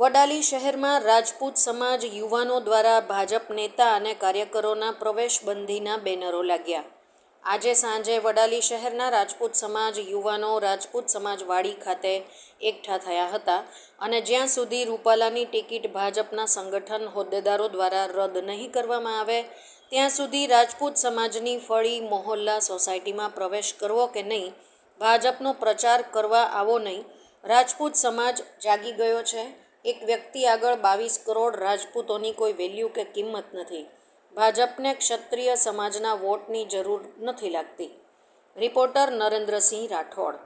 વડાલી શહેરમાં રાજપૂત સમાજ યુવાનો દ્વારા ભાજપ નેતા અને કાર્યકરોના પ્રવેશબંધીના બેનરો લાગ્યા. આજે સાંજે વડાલી શહેરના રાજપૂત સમાજ યુવાનો રાજપૂત સમાજવાડી ખાતે એકઠા થયા હતા અને જ્યાં સુધી રૂપાલાની ટિકિટ ભાજપના સંગઠન હોદ્દેદારો દ્વારા રદ નહીં કરવામાં આવે, ત્યાં સુધી રાજપૂત સમાજની ફળી મોહલ્લા સોસાયટીમાં પ્રવેશ કરવો કે નહીં, ભાજપનો પ્રચાર કરવા આવો નહીં, રાજપૂત સમાજ જાગી ગયો છે. એક વ્યક્તિ આગળ બાવીસ કરોડ રાજપૂતોની કોઈ વેલ્યુ કે કિંમત નથી. ભાજપને ક્ષત્રિય સમાજના વોટની જરૂર નથી લાગતી. Reporter Narendrasinh Rathod.